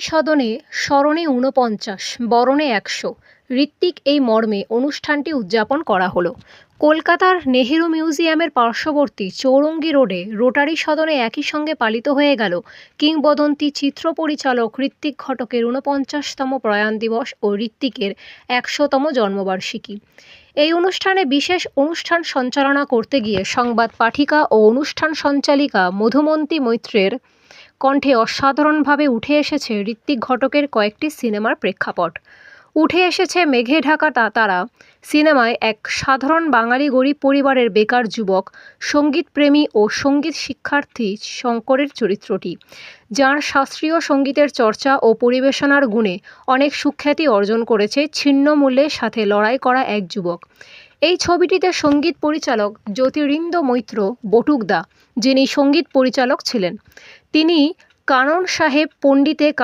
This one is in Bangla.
সদনে স্মরণে ঊনপঞ্চাশ, বরণে একশো। ঋত্বিক এই মর্মে অনুষ্ঠানটি উদযাপন করা হলো। কলকাতার নেহেরু মিউজিয়ামের পার্শ্ববর্তী চৌরঙ্গি রোডে রোটারি সদনে একই সঙ্গে পালিত হয়ে গেল কিংবদন্তি চিত্র পরিচালক ঋত্বিক ঘটকের ঊনপঞ্চাশতম প্রয়াণ দিবস ও ঋত্বিকের একশোতম জন্মবার্ষিকী। এই অনুষ্ঠানে বিশেষ অনুষ্ঠান সঞ্চালনা করতে গিয়ে সংবাদ পাঠিকা ও অনুষ্ঠান সঞ্চালিকা মধুমন্তী মৈত্রের কণ্ঠে অসাধারণভাবে উঠে এসেছে ঋত্বিক ঘটকের কয়েকটি সিনেমার প্রেক্ষাপট। উঠে এসেছে মেঘে ঢাকা তারা। সিনেমায় এক সাধারণ বাঙালি গরিব পরিবারের বেকার যুবক, সঙ্গীতপ্রেমী ও সংগীত শিক্ষার্থী শঙ্করের চরিত্রটি, যাঁর শাস্ত্রীয় সঙ্গীতের চর্চা ও পরিবেশনার গুণে অনেক সুখ্যাতি অর্জন করেছে ছিন্ন মূল্যের সাথে লড়াই করা এক যুবক। এই ছবিটিতে সংগীত পরিচালক জ্যোতিরিন্দ মৈত্র বটুকদা, যিনি সংগীত পরিচালক ছিলেন। তিনি কানন সাহেব পণ্ডিতে কানন